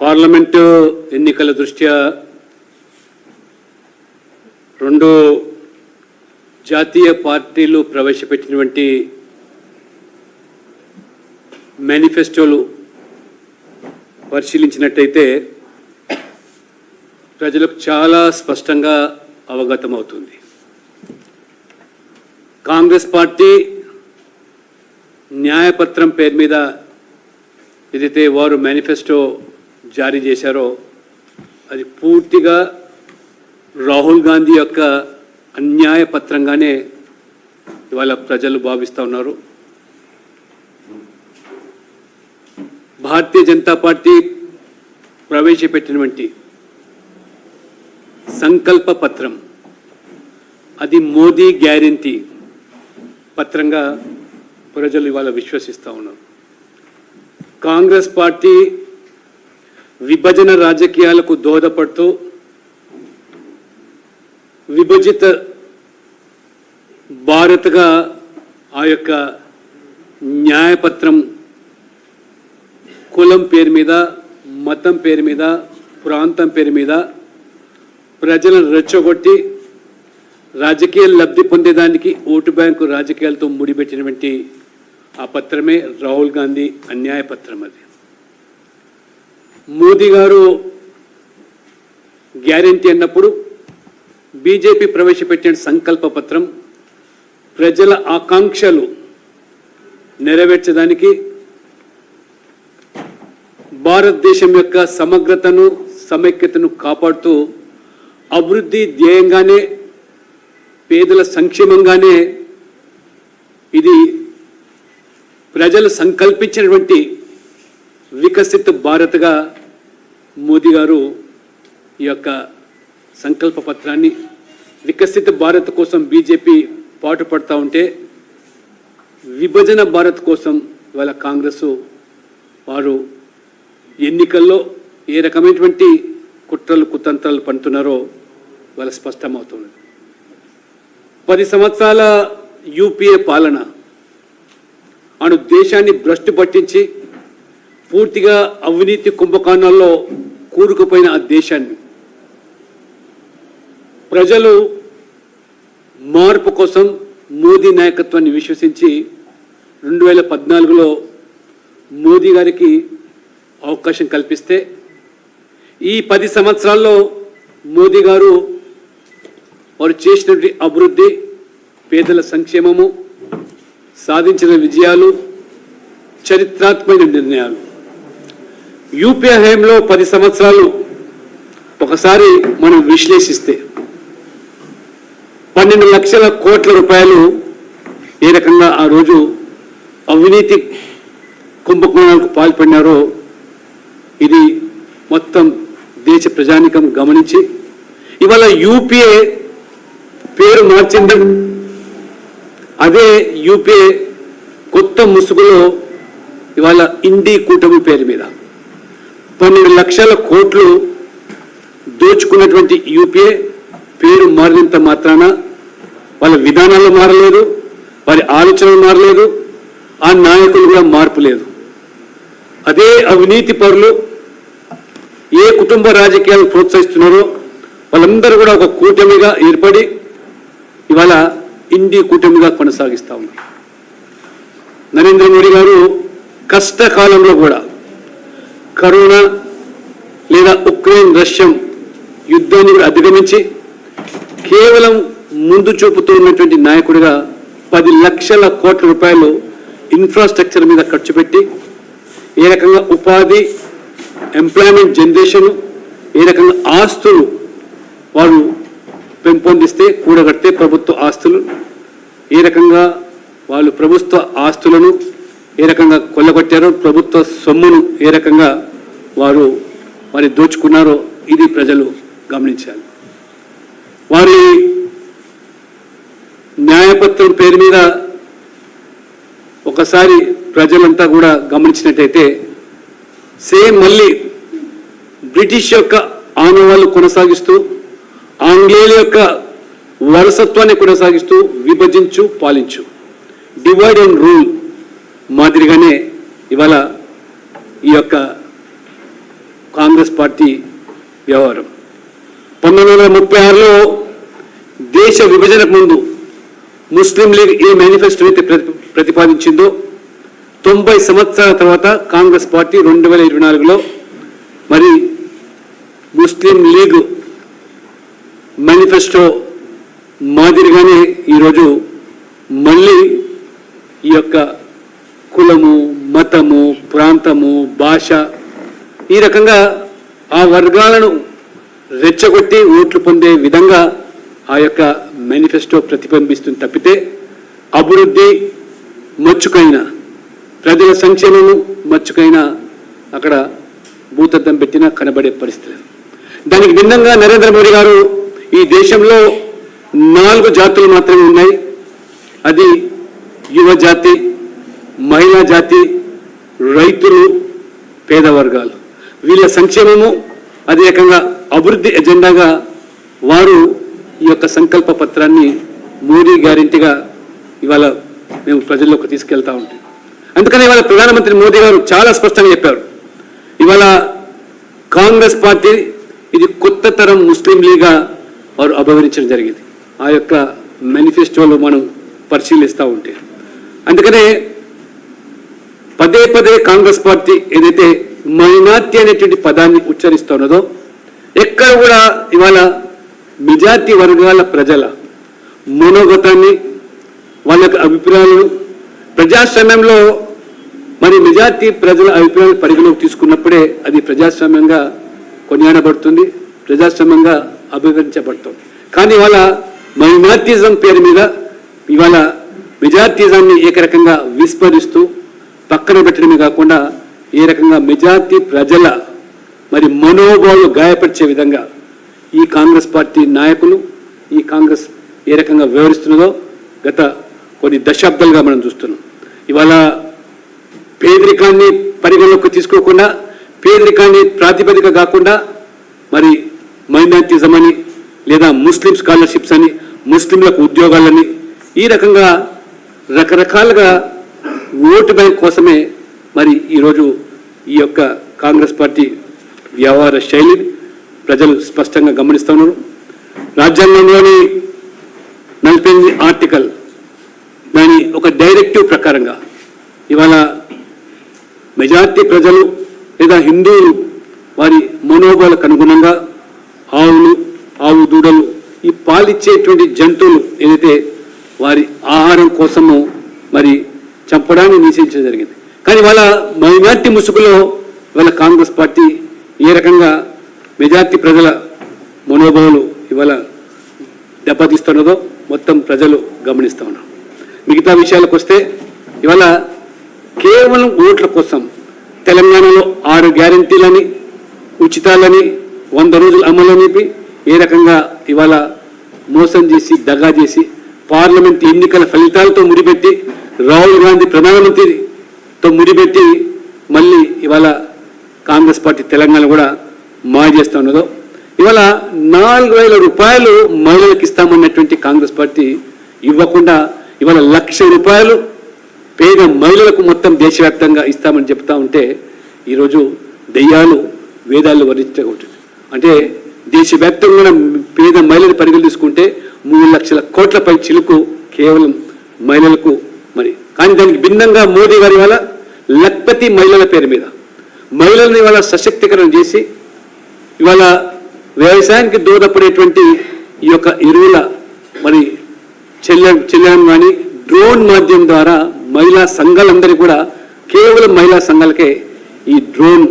Parliament ఎన్నికల దృష్ట్యా రెండు జాతీయ పార్టీలు ప్రవేశపెట్టినటువంటి మేనిఫెస్టోలు పరిశీలించినట్టయితే ప్రజలకు చాలా స్పష్టంగా అవగతమవుతుంది. కాంగ్రెస్ పార్టీ న్యాయపత్రం పేరు మీద ఏదైతే వారు మేనిఫెస్టో జారీ చేశారో అది పూర్తిగా రాహుల్ గాంధీ యొక్క అన్యాయ పత్రంగానే ఇవాళ ప్రజలు భావిస్తూ ఉన్నారు. భారతీయ జనతా పార్టీ ప్రవేశపెట్టినటువంటి సంకల్ప పత్రం అది మోదీ గ్యారంటీ పత్రంగా ప్రజలు ఇవాళ విశ్వసిస్తూ ఉన్నారు. కాంగ్రెస్ పార్టీ విభజన రాజకీయాలకు దోహదపడుతూ విభజిత భారత్గా ఆ యొక్క న్యాయపత్రం కులం పేరు మీద మతం పేరు మీద ప్రాంతం పేరు మీద ప్రజలను రెచ్చగొట్టి రాజకీయ లబ్ధి పొందేదానికి ఓటు బ్యాంకు రాజకీయాలతో ముడిపెట్టినటువంటి ఆ పత్రమే రాహుల్ గాంధీ అన్యాయ పత్రం అది. మోదీ గారు గ్యారంటీ అన్నప్పుడు బీజేపీ ప్రవేశపెట్టిన సంకల్ప పత్రం ప్రజల ఆకాంక్షలు నెరవేర్చడానికి భారతదేశం యొక్క సమగ్రతను సమైక్యతను కాపాడుతూ అభివృద్ధి ధ్యేయంగానే పేదల సంక్షేమంగానే ఇది ప్రజలు సంకల్పించినటువంటి వికసిత్ భారత్గా మోదీ గారు ఈ యొక్క సంకల్ప పత్రాన్ని వికసిత భారత్ కోసం బీజేపీ పాటుపడతా ఉంటే విభజన భారత్ కోసం ఇవాళ కాంగ్రెస్ వారు ఎన్నికల్లో ఏ రకమైనటువంటి కుట్రలు కుతంత్రాలు పంటున్నారో ఇవాళ స్పష్టమవుతున్నది. పది సంవత్సరాల యూపీఏ పాలన అను దేశాన్ని భ్రష్టు పట్టించి పూర్తిగా అవినీతి కుంభకోణాల్లో కూరుకుపోయిన ఆ దేశాన్ని. ప్రజలు మార్పు కోసం మోదీ నాయకత్వాన్ని విశ్వసించి రెండు వేల పద్నాలుగులో మోదీ గారికి అవకాశం కల్పిస్తే ఈ పది సంవత్సరాల్లో మోదీ గారు వారు చేసినటువంటి అభివృద్ధి పేదల సంక్షేమము సాధించిన విజయాలు చరిత్రాత్మక నిర్ణయాలు. యూపీఏ హయాంలో పది సంవత్సరాలు ఒకసారి మనం విశ్లేషిస్తే పన్నెండు లక్షల కోట్ల రూపాయలు ఏ రకంగా ఆ రోజు అవినీతి కుంభకోణాలకు పాల్పడినారో ఇది మొత్తం దేశ ప్రజానికం గమనించి ఇవాళ యూపీఏ పేరు మార్చింది. అదే యూపీఏ కొత్త ముసుగులో ఇవాళ ఇండి కూటమి పేరు మీద. పన్నెండు లక్షల కోట్లు దోచుకున్నటువంటి యూపీఏ పేరు మారినంత మాత్రాన వాళ్ళ విధానాలు మారలేదు వారి ఆలోచనలు మారలేదు ఆ నాయకులు కూడా మార్పు లేదు. అదే అవినీతి పరులు ఏ కుటుంబ రాజకీయాలు ప్రోత్సహిస్తున్నారో వాళ్ళందరూ కూడా ఒక కూటమిగా ఏర్పడి ఇవాళ ఇండి కూటమిగా కొనసాగిస్తా ఉన్నారు. నరేంద్ర మోడీ గారు కష్టకాలంలో కూడా కరోనా లేదా ఉక్రెయిన్ రష్యం యుద్ధాన్ని కూడా అధిగమించి కేవలం ముందు చూపుతూ ఉన్నటువంటి నాయకుడిగా పది లక్షల కోట్ల రూపాయలు ఇన్ఫ్రాస్ట్రక్చర్ మీద ఖర్చు పెట్టి ఏ రకంగా ఉపాధి ఎంప్లాయ్మెంట్ జనరేషన్ ఏ రకంగా ఆస్తులు వారు పెంపొందిస్తే కూడగడితే ప్రభుత్వ ఆస్తులు ఏ రకంగా వాళ్ళు ప్రభుత్వ ఆస్తులను ఏ రకంగా కొల్లగొట్టారో ప్రభుత్వ సొమ్మును ఏ రకంగా వారు వారి దోచుకున్నారో ఇది ప్రజలు గమనించాలి. వారి న్యాయపత్రం పేరు మీద ఒకసారి ప్రజలంతా కూడా గమనించినట్టయితే సేమ్ మళ్ళీ బ్రిటిష్ యొక్క ఆనవాళ్ళు కొనసాగిస్తూ ఆంగ్లేయుల యొక్క వరసత్వాన్ని కొనసాగిస్తూ విభజించు పాలించు. Divide and rule. మాదిరిగానే ఇవాళ ఈ యొక్క కాంగ్రెస్ పార్టీ వ్యవహారం. పంతొమ్మిది వందల ముప్పై ఆరులో దేశ విభజనకు ముందు ముస్లిం లీగ్ ఏ మేనిఫెస్టో అయితే ప్రతి- ప్రతిపాదించిందో తొంభై సంవత్సరాల తర్వాత కాంగ్రెస్ పార్టీ రెండు వేల ఇరవై నాలుగులో మరి ముస్లిం లీగ్ మేనిఫెస్టో మాదిరిగానే ఈరోజు మళ్ళీ ఈ యొక్క కులము మతము ప్రాంతము భాష ఈ రకంగా ఆ వర్గాలను రెచ్చగొట్టి ఓట్లు పొందే విధంగా ఆ యొక్క మేనిఫెస్టో ప్రతిబింబిస్తుంది తప్పితే అభివృద్ధి మచ్చుకైన ప్రజల సంక్షేమము మచ్చుకైన అక్కడ భూతద్దం పెట్టినా కనబడే పరిస్థితి దానికి భిన్నంగా నరేంద్ర మోడీ గారు ఈ దేశంలో నాలుగు జాతులు మాత్రమే ఉన్నాయి. అది యువ జాతి మహిళా జాతి రైతులు పేద వర్గాలు వీళ్ళ సంక్షేమము అదే రకంగా అభివృద్ధి ఎజెండాగా వారు ఈ యొక్క సంకల్ప పత్రాన్ని మోడీ గ్యారెంటీగా ఇవాళ మేము ప్రజల్లోకి తీసుకెళ్తా ఉంటాం. అందుకని ఇవాళ ప్రధానమంత్రి మోదీ గారు చాలా స్పష్టంగా చెప్పారు. ఇవాళ కాంగ్రెస్ పార్టీ ఇది కొత్త తరం ముస్లిం లీగ్గా వారు అభివర్ణించడం జరిగింది. ఆ యొక్క మేనిఫెస్టోలో మనం పరిశీలిస్తూ ఉంటే. అందుకనే పదే పదే కాంగ్రెస్ పార్టీ ఏదైతే మైనార్టీ అనేటువంటి పదాన్ని ఉచ్చరిస్తున్నదో ఎక్కడ కూడా ఇవాళ మెజార్టీ వర్గాల ప్రజల మనోగతాన్ని వాళ్ళ అభిప్రాయాలు ప్రజాస్వామ్యంలో మరి మెజార్టీ ప్రజల అభిప్రాయాలు పరిగణలోకి తీసుకున్నప్పుడే అది ప్రజాస్వామ్యంగా కొనియాడబడుతుంది ప్రజాస్వామ్యంగా అభివర్ణించబడుతుంది కానీ ఇవాళ మైనార్టిజం పేరు మీద ఇవాళ మెజార్టిజాన్ని ఏకరకంగా విస్మరిస్తూ పక్కన పెట్టడమే కాకుండా ఏ రకంగా మెజార్టీ ప్రజల మరి మనోభావాలు గాయపరిచే విధంగా ఈ కాంగ్రెస్ పార్టీ నాయకులు ఈ కాంగ్రెస్ ఏ రకంగా వివరిస్తున్నదో గత కొన్ని దశాబ్దాలుగా మనం చూస్తున్నాం. ఇవాళ పేదరికాన్ని పరిగణలోకి తీసుకోకుండా పేదరికాన్ని ప్రాతిపదిక కాకుండా మరి మైనార్టిజం అని లేదా ముస్లిం స్కాలర్షిప్స్ అని ముస్లింలకు ఉద్యోగాలని ఈ రకంగా రకరకాలుగా ఓటు బ్యాంక్ కోసమే మరి ఈరోజు ఈ యొక్క కాంగ్రెస్ పార్టీ వ్యవహార శైలిని ప్రజలు స్పష్టంగా గమనిస్తున్నారు రాజ్యాంగంలోని నలభై ఆర్టికల్ దాని ఒక డైరెక్టివ్ ప్రకారంగా ఇవాళ మెజార్టీ ప్రజలు లేదా హిందువులు వారి మనోభావాలకు అనుగుణంగా ఆవులు ఆవు దూడలు ఈ పాలిచ్చేటువంటి జంతువులు ఏదైతే వారి ఆహారం కోసము మరి చంపడాన్ని నిషేధించడం జరిగింది. కానీ వాళ్ళ మైనార్టీ ముసుగులో ఇవాళ కాంగ్రెస్ పార్టీ ఏ రకంగా మెజార్టీ ప్రజల మనోభావాలు ఇవాళ దెబ్బతీస్తున్నదో మొత్తం ప్రజలు గమనిస్తూ ఉన్నారు. మిగతా విషయాలకు వస్తే ఇవాళ కేవలం ఓట్ల కోసం తెలంగాణలో ఆరు గ్యారంటీలని ఉచితాలని వంద రోజులు అమలు అనిపి ఏ రకంగా ఇవాళ మోసం చేసి దగా చేసి పార్లమెంట్ ఎన్నికల ఫలితాలతో ముడిపెట్టి రాహుల్ గాంధీ ప్రధానమంత్రితో ముడిపెట్టి మళ్ళీ ఇవాళ కాంగ్రెస్ పార్టీ తెలంగాణ కూడా మాయ చేస్తా ఉన్నదో. ఇవాళ నాలుగు వేల రూపాయలు మహిళలకు ఇస్తామన్నటువంటి కాంగ్రెస్ పార్టీ ఇవ్వకుండా ఇవాళ లక్ష రూపాయలు పేద మహిళలకు మొత్తం దేశవ్యాప్తంగా ఇస్తామని చెప్తా ఉంటే ఈరోజు దెయ్యాలు వేదాలు వర్ణించగలుగుతుంది అంటే దేశవ్యాప్తంగా పేద మహిళలు పరిగణలు తీసుకుంటే మూడు లక్షల కోట్లపై చిలుకు కేవలం మహిళలకు మరి. కానీ దానికి భిన్నంగా మోదీ గారి వల్ల లక్పతి మహిళల పేరు మీద. మహిళల్ని ఇవాళ సశక్తీకరణ చేసి ఇవాళ వ్యవసాయానికి దోహదపడేటువంటి ఈ యొక్క ఎరువుల మరి చెల్లె చెల్లెడం కానీ డ్రోన్ మాధ్యమం ద్వారా మహిళా సంఘాలందరికీ కూడా కేవలం మహిళా సంఘాలకే ఈ డ్రోన్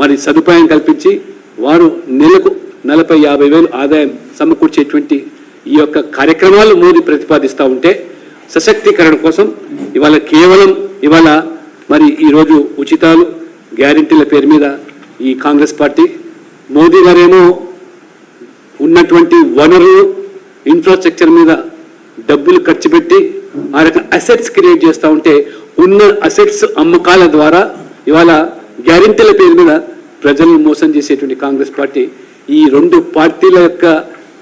మరి సదుపాయం కల్పించి వారు నెలకు నలభై యాభై వేలు ఆదాయం సమకూర్చేటువంటి ఈ యొక్క కార్యక్రమాలు మోదీ ప్రతిపాదిస్తూ ఉంటే సశక్తీకరణ కోసం ఇవాళ కేవలం ఇవాళ మరి ఈరోజు ఉచితాలు గ్యారెంటీల పేరు మీద ఈ కాంగ్రెస్ పార్టీ. మోదీ గారేమో ఉన్నటువంటి వనరులు ఇన్ఫ్రాస్ట్రక్చర్ మీద డబ్బులు ఖర్చు పెట్టి ఆ రకం అసెట్స్ క్రియేట్ చేస్తూ ఉంటే ఉన్న అసెట్స్ అమ్మకాల ద్వారా ఇవాళ గ్యారెంటీల పేరు మీద ప్రజలను మోసం చేసేటువంటి కాంగ్రెస్ పార్టీ ఈ రెండు పార్టీల యొక్క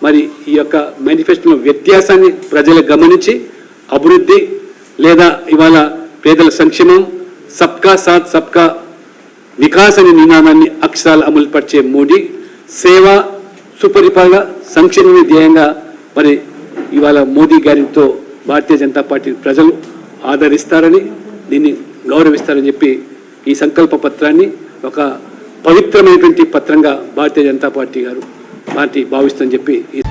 మరి ఈ యొక్క మేనిఫెస్టోలో వ్యత్యాసాన్ని ప్రజలు గమనించి అభివృద్ధి లేదా ఇవాళ పేదల సంక్షేమం సబ్కా సాత్ సబ్కా వికాస్ అనే నినాదాన్ని అక్షరాలు అమలు పరిచే మోడీ సేవ సుపరిపాలన సంక్షేమమే ధ్యేయంగా మరి ఇవాళ మోదీ గారితో భారతీయ జనతా పార్టీ ప్రజలు ఆదరిస్తారని దీన్ని గౌరవిస్తారని చెప్పి ఈ సంకల్ప పత్రాన్ని ఒక పవిత్రమైనటువంటి పత్రంగా భారతీయ జనతా పార్టీ గారు పార్టీ భావిస్తుందని చెప్పి ఈ